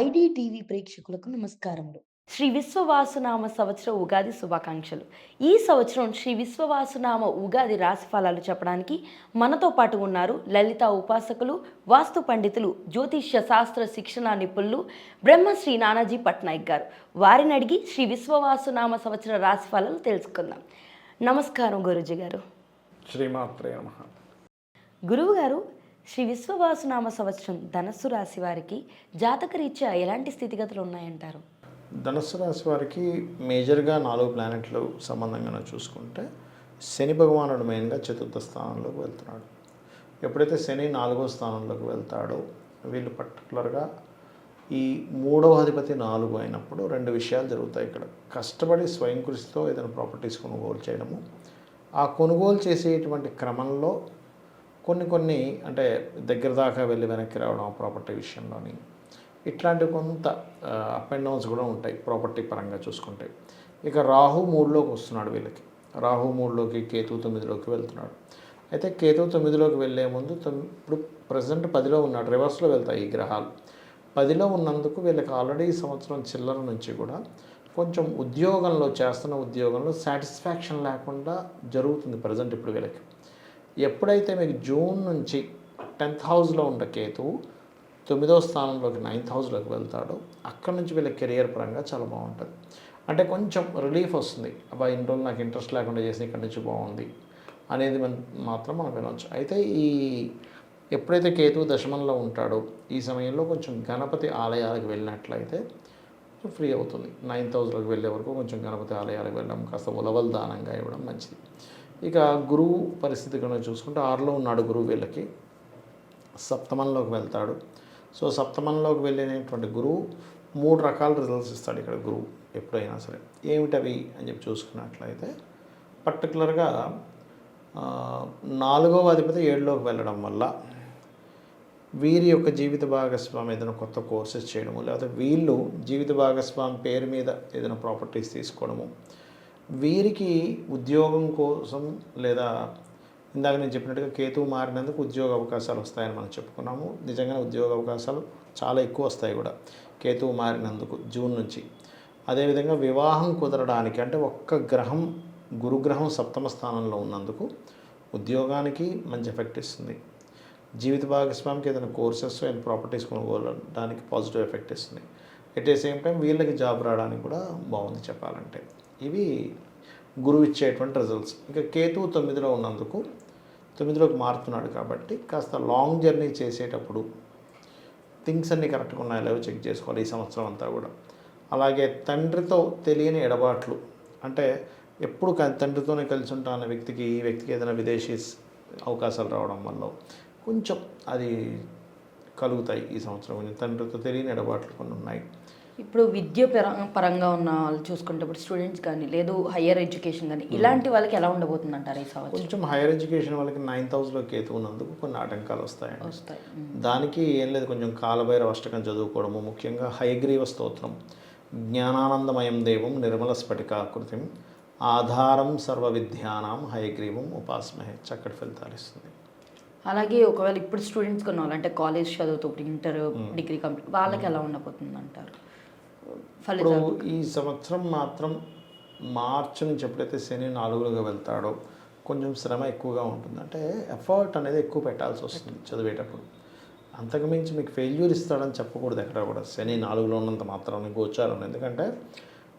ID TV ప్రేక్షకులకు నమస్కారములు. శ్రీ విశ్వవాసునామ సంవత్సర ఉగాది శుభాకాంక్షలు. ఈ సంవత్సరం శ్రీ విశ్వవాసునామ ఉగాది రాశి ఫలాలు చెప్పడానికి మనతో పాటు ఉన్నారు లలిత ఉపాసకులు వాస్తు పండితులు జ్యోతిష్య శాస్త్ర శిక్షణ నిపుణులు బ్రహ్మశ్రీ నానాజీ పట్నాయక్ గారు. వారిని అడిగి శ్రీ విశ్వవాసునామ సంవత్సర రాశి ఫలాలు తెలుసుకుందాం. నమస్కారం గురుజీ గారు. శ్రీమాత్రే నమ. గురువు గారు శ్రీ విశ్వవాసునామ సంవత్సరం ధనస్సు రాశి వారికి జాతకరీత్యా ఎలాంటి స్థితిగతులు ఉన్నాయంటారు? ధనస్సు రాశి వారికి మేజర్గా నాలుగు ప్లానెట్లు సంబంధంగా చూసుకుంటే శని భగవానుడు మెయిన్గా చతుర్థ స్థానంలోకి వెళ్తున్నాడు. ఎప్పుడైతే శని నాలుగో స్థానంలోకి వెళ్తాడో వీళ్ళు పర్టికులర్గా ఈ మూడవ అధిపతి నాలుగు అయినప్పుడు రెండు విషయాలు జరుగుతాయి ఇక్కడ. కష్టపడి స్వయం కృషితో ఏదైనా ప్రాపర్టీస్ కొనుగోలు చేయడము. ఆ కొనుగోలు చేసేటువంటి క్రమంలో కొన్ని కొన్ని అంటే దగ్గర దాకా వెళ్ళి వెనక్కి రావడం ఆ ప్రాపర్టీ విషయంలోని. ఇట్లాంటి కొంత అప్ అండ్ డౌన్స్ కూడా ఉంటాయి ప్రాపర్టీ పరంగా చూసుకుంటే. ఇక రాహు మూడులోకి వస్తున్నాడు వీళ్ళకి. రాహు మూడులోకి కేతు తొమ్మిదిలోకి వెళ్తున్నాడు. అయితే కేతు తొమ్మిదిలోకి వెళ్ళే ముందు తొమ్- ఇప్పుడు ప్రజెంట్ పదిలో ఉన్నాడు రివర్స్లో వెళ్తాయి ఈ గ్రహాలు. పదిలో ఉన్నందుకు వీళ్ళకి ఆల్రెడీ ఈ సంవత్సరం చిల్లర నుంచి కూడా కొంచెం ఉద్యోగంలో చేస్తున్న ఉద్యోగంలో సాటిస్ఫాక్షన్ లేకుండా జరుగుతుంది ప్రజెంట్ ఇప్పుడు వీళ్ళకి. ఎప్పుడైతే మీకు జూన్ నుంచి టెన్త్ హౌస్లో ఉన్న కేతు తొమ్మిదో స్థానంలోకి నైన్త్ హౌస్లోకి వెళ్తాడో అక్కడ నుంచి వీళ్ళ కెరియర్ పరంగా చాలా బాగుంటుంది. అంటే కొంచెం రిలీఫ్ వస్తుంది. అబ్బా ఇన్ని రోజులు నాకు ఇంట్రెస్ట్ లేకుండా చేసి ఇక్కడి నుంచి బాగుంది అనేది మనం మాత్రం మనం వినవచ్చు అయితే ఈ ఎప్పుడైతే కేతు దశమంలో ఉంటాడో ఈ సమయంలో కొంచెం గణపతి ఆలయాలకు వెళ్ళినట్లయితే ఫ్రీ అవుతుంది. నైన్త్ హౌస్లోకి వెళ్ళే వరకు కొంచెం గణపతి ఆలయాలకు వెళ్ళడం కాస్త ఉలవల్ దానంగా ఇవ్వడం మంచిది. ఇక గురువు పరిస్థితి కనుక చూసుకుంటే ఆరులో ఉన్నాడు గురువు వీళ్ళకి. సప్తమంలోకి వెళ్తాడు. సో సప్తమంలోకి వెళ్ళినటువంటి గురువు మూడు రకాల రిజల్ట్స్ ఇస్తాడు ఇక్కడ గురువు ఎప్పుడైనా సరే. ఏమిటవి అని చెప్పి చూసుకున్నట్లయితే పర్టికులర్గా నాలుగవ అధిపతి ఏడులోకి వెళ్ళడం వల్ల వీరి యొక్క జీవిత భాగస్వామి ఏదైనా కొత్త కోర్సెస్ చేయడము లేకపోతే వీళ్ళు జీవిత భాగస్వామి పేరు మీద ఏదైనా ప్రాపర్టీస్ తీసుకోవడము వీరికి ఉద్యోగం కోసం లేదా ఇందాక నేను చెప్పినట్టుగా కేతువు మారినందుకు ఉద్యోగ అవకాశాలు వస్తాయని మనం చెప్పుకున్నాము. నిజంగానే ఉద్యోగ అవకాశాలు చాలా ఎక్కువ వస్తాయి కూడా కేతువు మారినందుకు జూన్ నుంచి. అదేవిధంగా వివాహం కుదరడానికి అంటే ఒక్క గ్రహం గురుగ్రహం సప్తమ స్థానంలో ఉన్నందుకు ఉద్యోగానికి మంచి ఎఫెక్ట్ ఇస్తుంది. జీవిత భాగస్వామికి ఏదైనా కోర్సెస్ అండ్ ప్రాపర్టీస్ కొనుగోలడానికి పాజిటివ్ ఎఫెక్ట్ ఇస్తుంది. ఎట్ ఏ సేమ్ టైం వీళ్ళకి జాబ్ రావడానికి కూడా బాగుంది చెప్పాలంటే. ఇవి గురువు ఇచ్చేటువంటి రిజల్ట్స్ ఇంకా కేతువు తొమ్మిదిలో ఉన్నందుకు తొమ్మిదిలోకి మారుతున్నాడు కాబట్టి కాస్త లాంగ్ జర్నీ చేసేటప్పుడు థింగ్స్ అన్నీ కరెక్ట్గా ఉన్నాయో లేవో చెక్ చేసుకోవాలి ఈ సంవత్సరం అంతా కూడా. అలాగే తండ్రితో తెలియని ఎడబాట్లు అంటే ఎప్పుడు తండ్రితోనే కలిసి ఉంటా అన్న వ్యక్తికి ఈ వ్యక్తికి ఏదైనా విదేశీ అవకాశాలు రావడం వల్ల కొంచెం అది కలుగుతాయి ఈ సంవత్సరం. తండ్రితో తెలియని ఎడబాట్లు కొన్ని ఉన్నాయి. ఇప్పుడు విద్య పర- పరంగా ఉన్న వాళ్ళు చూసుకుంటే ఇప్పుడు స్టూడెంట్స్ కానీ లేదు హయ్యర్ ఎడ్యుకేషన్ కానీ ఇలాంటి వాళ్ళకి ఎలా ఉండబోతుంది అంటారు ఈ సంవత్సరం? కొంచెం హైయర్ ఎడ్యుకేషన్ వాళ్ళకి నైన్త్ హౌస్లో కేతు ఉన్నందుకు కొన్ని ఆటంకాలు వస్తాయండి. వస్తాయి. దానికి ఏం లేదు కొంచెం కాలభైరవ అష్టకం చదువుకోవడము ముఖ్యంగా హయగ్రీవ స్తోత్రం జ్ఞానానందమయం దేవం నిర్మల స్ఫటికాకృతిం ఆధారం సర్వ విద్యానాం హయగ్రీవం ఉపాసమహే చక్కటి ఫలితాలు ఇస్తుంది. అలాగే ఒకవేళ ఇప్పుడు స్టూడెంట్స్ కొన్న వాళ్ళు అంటే కాలేజ్ చదువుతూ ఇప్పుడు ఇంటర్ డిగ్రీ కంప్లీట్ వాళ్ళకి ఎలా ఉండబోతుంది అంటారు ఇప్పుడు ఈ సంవత్సరం మాత్రం మార్చి నుంచి ఎప్పుడైతే శని నాలుగులుగా వెళ్తాడో కొంచెం శ్రమ ఎక్కువగా ఉంటుంది. అంటే ఎఫర్ట్ అనేది ఎక్కువ పెట్టాల్సి వస్తుంది చదివేటప్పుడు. అంతకుమించి మీకు ఫెయిల్యూర్ ఇస్తాడని చెప్పకూడదు ఎక్కడ కూడా. శని నాలుగులో ఉన్నంత మాత్రం గోచారం. ఎందుకంటే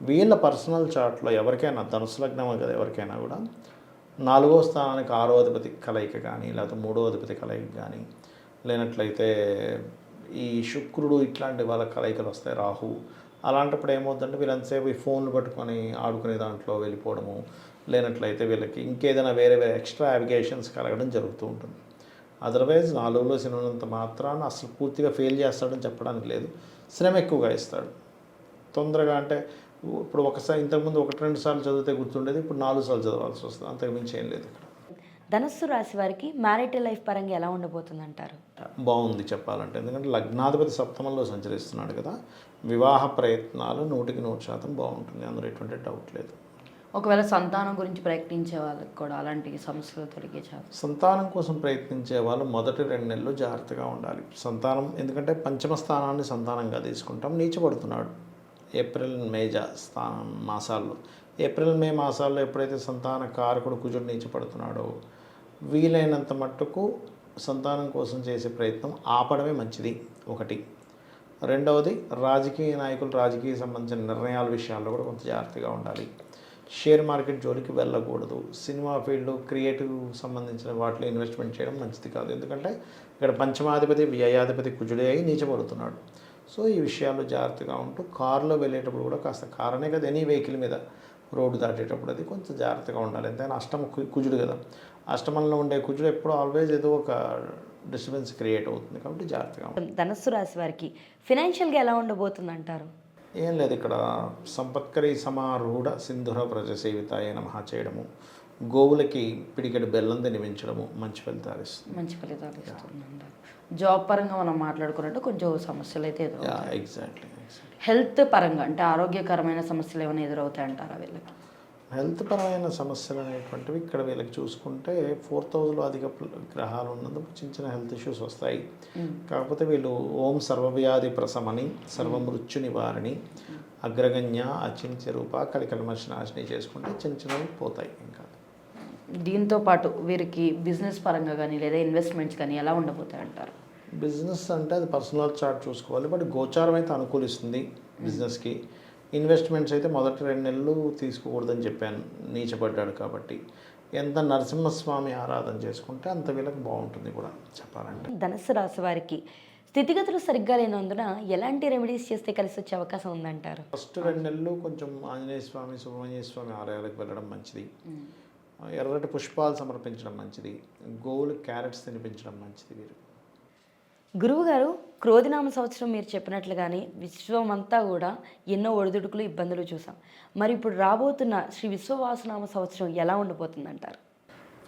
వీళ్ళ పర్సనల్ చార్ట్లో ఎవరికైనా ధనుసు లగ్నం కదా ఎవరికైనా కూడా నాలుగో స్థానానికి ఆరో అధిపతి కలయిక కానీ లేకపోతే మూడో అధిపతి కలయిక కానీ లేనట్లయితే ఈ శుక్రుడు ఇట్లాంటి వాళ్ళ కలయికలు వస్తాయి. రాహు అలాంటప్పుడు ఏమవుతుందంటే వీళ్ళంతసేపు ఈ ఫోన్లు పట్టుకొని ఆడుకునే దాంట్లో వెళ్ళిపోవడము లేనట్లయితే వీళ్ళకి ఇంకేదైనా వేరే వేరే ఎక్స్ట్రా అవిగేషన్స్ కలగడం జరుగుతూ ఉంటుంది. అదర్వైజ్ నాలుగులో సినిమానంత మాత్రాన అసలు పూర్తిగా ఫెయిల్ చేస్తాడని చెప్పడానికి లేదు. శ్రమ ఎక్కువగా ఇస్తాడు. తొందరగా అంటే ఇప్పుడు ఒకసారి ఇంతకుముందు ఒకటి రెండు సార్లు చదివితే గుర్తుండేది ఇప్పుడు నాలుగు సార్లు చదవాల్సి వస్తుంది. అంతకు మించి ఏం లేదు ఇక్కడ. ధనస్సు రాశి వారికి మ్యారిటల్ లైఫ్ పరంగా ఎలా ఉండబోతుంది అంటారు బాగుంది చెప్పాలంటే. ఎందుకంటే లగ్నాధిపతి సప్తమంలో సంచరిస్తున్నాడు కదా. వివాహ ప్రయత్నాలు నూటికి నూరు శాతం బాగుంటుంది. అందులో ఎటువంటి డౌట్ లేదు. ఒకవేళ సంతానం గురించి ప్రయత్నించే వాళ్ళకి కూడా అలాంటి సమస్యలు తొలగే సంతానం కోసం ప్రయత్నించే వాళ్ళు మొదటి రెండు నెలలు జాగ్రత్తగా ఉండాలి. సంతానం ఎందుకంటే పంచమ స్థానాన్ని సంతానంగా తీసుకుంటాం. నీచబడుతున్నాడు ఏప్రిల్ మే జా స్థానం మాసాల్లో. ఏప్రిల్ మే మాసాల్లో ఎప్పుడైతే సంతాన కారకుడు కుజుడు నీచపడుతున్నాడో వీలైనంత మట్టుకు సంతానం కోసం చేసే ప్రయత్నం ఆపడమే మంచిది. ఒకటి. రెండవది రాజకీయ నాయకులు రాజకీయ సంబంధించిన నిర్ణయాల విషయాల్లో కూడా కొంత జాగ్రత్తగా ఉండాలి. షేర్ మార్కెట్ జోలికి వెళ్ళకూడదు. సినిమా ఫీల్డ్ క్రియేటివ్ సంబంధించిన వాటిలో ఇన్వెస్ట్మెంట్ చేయడం మంచిది కాదు. ఎందుకంటే ఇక్కడ పంచమాధిపతి వ్యయాధిపతి కుజుడే అయి నీచబడుతున్నాడు. సో ఈ విషయాల్లో జాగ్రత్తగా ఉంటూ కారులో వెళ్ళేటప్పుడు కూడా కాస్త కారనే కదా ఎనీ వెహికల్ మీద. రోడ్డు దాటేటప్పుడు అది కొంచెం జాగ్రత్తగా ఉండాలి. ఎంతైనా అష్టమ కుజుడు కదా. అష్టమంలో ఉండే కుజుడు ఎప్పుడు ఆల్వేజ్ ఏదో ఒక డిస్టర్బెన్స్ క్రియేట్ అవుతుంది కాబట్టి జాగ్రత్తగా ధనస్సు రాశి వారికి ఫినాన్షియల్గా ఎలా ఉండబోతుంది అంటారు ఏం లేదు ఇక్కడ. సంపత్కరి సమారూఢ సింధుర ప్రజ సేవితాయ నమః చేయడము. గోవులకి పిడికెడు బెల్లం తినిపించడము మంచి ఫలితాలు ఇస్తుంది. మంచి ఫలితాలు ఇస్తుంది జాబ్ పరంగా మనం మాట్లాడుకున్నట్టు కొంచెం సమస్యలు అయితే ఎగ్జాక్ట్లీ ఎగ్జాక్ట్లీ హెల్త్ పరంగా అంటే ఆరోగ్యకరమైన సమస్యలు ఏమైనా ఎదురవుతాయి అంటారా వీళ్ళకి? హెల్త్ పరమైన సమస్యలు అనేటువంటివి ఇక్కడ వీళ్ళకి చూసుకుంటే ఫోర్త్ హౌస్లో అధిక గ్రహాలు ఉన్నందుకు చిన్న చిన్న హెల్త్ ఇష్యూస్ వస్తాయి. కాకపోతే వీళ్ళు ఓం సర్వవ్యాధి ప్రసమని సర్వమృత్యు నివారణి అగ్రగణ్య అచింత్య రూప కలికల్మష నాశిని చేసుకుంటే చిన్న చిన్నవి పోతాయి ఇంకా. దీంతో పాటు వీరికి బిజినెస్ పరంగా కానీ లేదా ఇన్వెస్ట్మెంట్స్ కానీ ఎలా ఉండబోతాయి అంటారు బిజినెస్ అంటే అది పర్సనల్ చార్ట్ చూసుకోవాలి బట్ గోచారం అయితే అనుకూలిస్తుంది బిజినెస్కి. ఇన్వెస్ట్మెంట్స్ అయితే మొదటి రెండు నెలలు తీసుకోకూడదని చెప్పాను నీచపడ్డాడు కాబట్టి. ఎంత నరసింహస్వామి ఆరాధన చేసుకుంటే అంత వీళ్ళకి బాగుంటుంది కూడా చెప్పాలంటే. ధనుసు రాశి వారికి స్థితిగతులు సరిగ్గా లేనందున ఎలాంటి రెమెడీస్ చేస్తే కలిసి వచ్చే అవకాశం ఉందంటారు? ఫస్ట్ రెండు నెలలు కొంచెం ఆంజనేయ స్వామి సుబ్రహ్మణ్య స్వామి ఆలయాలకు వెళ్ళడం మంచిది. ఎర్రటి పుష్పాలు సమర్పించడం మంచిది. గోవులు క్యారెట్స్ తినిపించడం మంచిది వీరు గురువుగారు క్రోధినామ సంవత్సరం మీరు చెప్పినట్లుగానే విశ్వమంతా కూడా ఎన్నో ఒడిదుడుకులు ఇబ్బందులు చూసాం. మరి ఇప్పుడు రాబోతున్న శ్రీ విశ్వవాసనామ సంవత్సరం ఎలా ఉండబోతుందంటారు?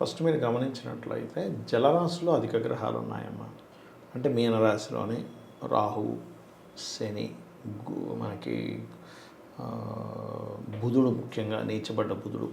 ఫస్ట్ మీరు గమనించినట్లయితే జలరాశిలో అధిక గ్రహాలు ఉన్నాయమ్మా. అంటే మీనరాశిలోని రాహు శని గు- మనకి బుధుడు ముఖ్యంగా నీచబడ్డ బుధుడు.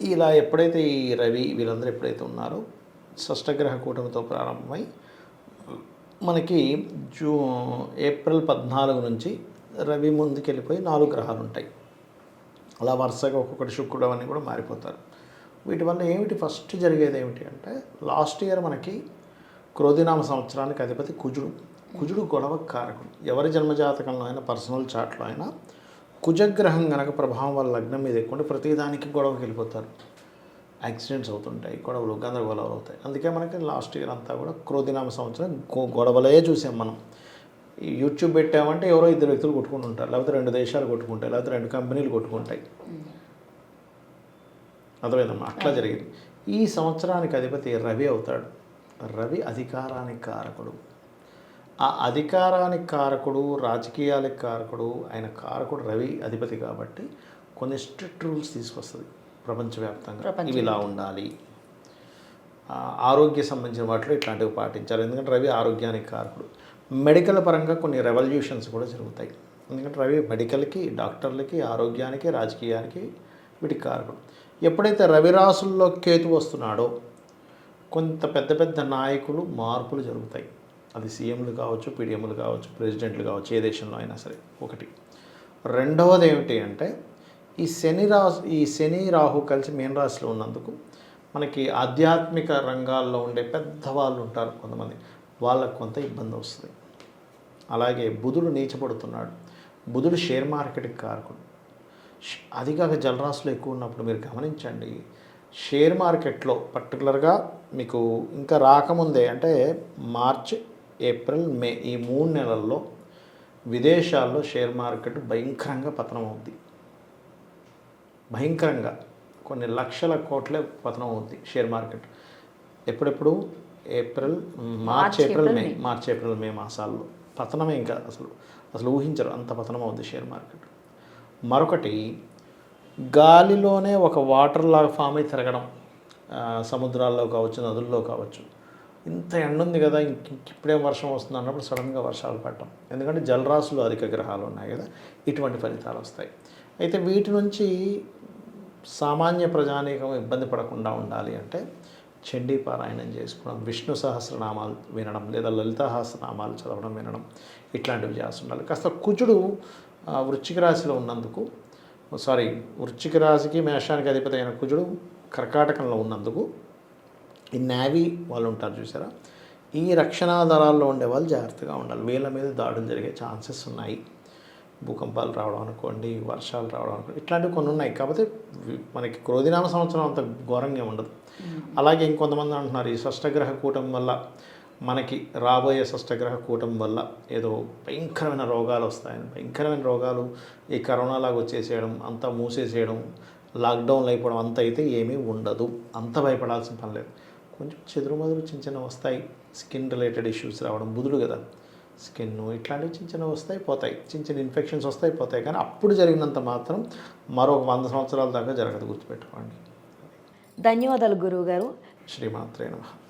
ఇలా ఎప్పుడైతే ఈ రవి వీళ్ళందరూ ఎప్పుడైతే ఉన్నారో షష్టగ్రహ కూటమితో ప్రారంభమై మనకి జూ ఏప్రిల్ పద్నాలుగు నుంచి రవి ముందుకెళ్ళిపోయి నాలుగు గ్రహాలు ఉంటాయి. అలా వరుసగా ఒక్కొక్కటి శుక్రుడు అవన్నీ కూడా మారిపోతారు. వీటి వల్ల ఏమిటి? ఫస్ట్ జరిగేది ఏమిటి అంటే లాస్ట్ ఇయర్ మనకి క్రోధినామ సంవత్సరానికి అధిపతి కుజుడు. కుజుడు గొడవ కారకుడు. ఎవరి జన్మజాతకంలో అయినా పర్సనల్ చాట్లో అయినా కుజగ్రహం గనక ప్రభావం వల్ల లగ్నం మీద ఎక్కువ ప్రతిదానికి గొడవకి వెళ్ళిపోతారు. యాక్సిడెంట్స్ అవుతుంటాయి గొడవలు గందరగోళాలు అవుతాయి. అందుకే మనకి లాస్ట్ ఇయర్ అంతా కూడా క్రోధినామ సంవత్సరం గొడవలే చూసాం మనం. ఈ యూట్యూబ్ పెట్టామంటే ఎవరో ఇద్దరు వ్యక్తులు కొట్టుకుంటూ ఉంటారు లేకపోతే రెండు దేశాలు కొట్టుకుంటాయి లేకపోతే రెండు కంపెనీలు కొట్టుకుంటాయి. అర్థమైందమ్మా? అట్లా జరిగింది. ఈ సంవత్సరానికి అధిపతి రవి అవుతాడు. రవి అధికారానికి కారకుడు. ఆ అధికారానికి కారకుడు రాజకీయాలకు కారకుడు ఆయన కారకుడు రవి అధిపతి కాబట్టి కొన్ని స్ట్రిక్ట్ రూల్స్ తీసుకొస్తుంది. ప్రపంచవ్యాప్తంగా. ఇవి ఇలా ఉండాలి. ఆరోగ్య సంబంధించిన వాటిలో ఇట్లాంటివి పాటించాలి. ఎందుకంటే రవి ఆరోగ్యానికి కారకుడు. మెడికల్ పరంగా కొన్ని రెవల్యూషన్స్ కూడా జరుగుతాయి. ఎందుకంటే రవి మెడికల్కి డాక్టర్లకి ఆరోగ్యానికి రాజకీయానికి వీటికి కారకుడు. ఎప్పుడైతే రవి రాసుల్లో కేతు వస్తున్నాడో కొంత పెద్ద పెద్ద నాయకులు మార్పులు జరుగుతాయి. అది సీఎంలు కావచ్చు పీడిఎంలు కావచ్చు ప్రెసిడెంట్లు కావచ్చు ఏ దేశంలో అయినా సరే ఒకటి. రెండవది ఏమిటి అంటే ఈ శని రాశి ఈ శని రాహు కలిసి మీన రాశిలో ఉన్నందుకు మనకి ఆధ్యాత్మిక రంగాల్లో ఉండే పెద్దవాళ్ళు ఉంటారు కొంతమంది. వాళ్ళకు కొంత ఇబ్బంది వస్తుంది. అలాగే బుధుడు నీచపడుతున్నాడు. బుధుడు షేర్ మార్కెట్కి కారకుడు. ష్- అది కాక జలరాశులు ఎక్కువ ఉన్నప్పుడు మీరు గమనించండి. షేర్ మార్కెట్లో పర్టికులర్గా మీకు ఇంకా రాకముందే అంటే మార్చ్ ఏప్రిల్ మే ఈ మూడు నెలల్లో విదేశాల్లో షేర్ మార్కెట్ భయంకరంగా పతనం అవుద్ది భయంకరంగా కొన్ని లక్షల కోట్లే పతనం అవుద్ది షేర్ మార్కెట్. ఎప్పుడెప్పుడు? April March April May. March April May మాసాల్లో. పతనమే ఇంకా అసలు అసలు ఊహించరు అంత పతనం అవుద్ది షేర్ మార్కెట్. మరొకటి గాలిలోనే ఒక వాటర్ లాగా ఫామ్ అయి తిరగడం. సముద్రాల్లో కావచ్చు నదుల్లో కావచ్చు. ఇంత ఎండ ఉంది కదా ఇంక ఇంక ఇప్పుడేం వర్షం వస్తుంది అన్నప్పుడు సడన్గా వర్షాలు పడటం. ఎందుకంటే జలరాశులు అధిక గ్రహాలు ఉన్నాయి కదా ఇటువంటి ఫలితాలు వస్తాయి. అయితే వీటి నుంచి సామాన్య ప్రజానీకం ఇబ్బంది పడకుండా ఉండాలి అంటే చండీ పారాయణం చేసుకోవడం విష్ణు సహస్రనామాలు వినడం లేదా లలిత సహస్రనామాలు చదవడం వినడం ఇట్లాంటివి చేస్తుండాలి. కాస్త కుజుడు వృశ్చిక రాశిలో ఉన్నందుకు సారీ వృశ్చిక రాశికి మేషానికి అధిపతి అయిన కుజుడు కర్కాటకంలో ఉన్నందుకు ఈ నేవీ వాళ్ళు ఉంటారు చూసారా? ఈ రక్షణ దళాల్లో ఉండే వాళ్ళు జాగ్రత్తగా ఉండాలి. వీళ్ళ మీద దాడులు జరిగే ఛాన్సెస్ ఉన్నాయి. భూకంపాలు రావడం అనుకోండి వర్షాలు రావడం అనుకోండి ఇట్లాంటివి కొన్ని ఉన్నాయి. కాకపోతే మనకి క్రోధినామ సంవత్సరం అంత ఘోరంగా ఉండదు. అలాగే ఇంకొంతమంది అంటున్నారు ఈ షష్టగ్రహ కూటం వల్ల మనకి రాబోయే షష్టగ్రహ కూటం వల్ల ఏదో భయంకరమైన రోగాలు వస్తాయని. భయంకరమైన రోగాలు ఈ కరోనా లాగా వచ్చేసేయడం అంతా మూసేసేయడం లాక్డౌన్లు అయిపోవడం అంత అయితే ఏమీ ఉండదు. అంత భయపడాల్సిన పని లేదు. కొంచెం చెదురుమదురు చిన్న చిన్న వస్తాయి. స్కిన్ రిలేటెడ్ ఇష్యూస్ రావడం బుధుడు కదా. స్కిన్ ఇట్లాంటివి చిన్న చిన్న వస్తాయి పోతాయి. చిన్న చిన్న ఇన్ఫెక్షన్స్ వస్తాయి పోతాయి. కానీ అప్పుడు జరిగినంత మాత్రం మరో వంద సంవత్సరాల దాకా జరగదు గుర్తుపెట్టుకోండి. ధన్యవాదాలు గురువుగారు. శ్రీమాత్రే నమః.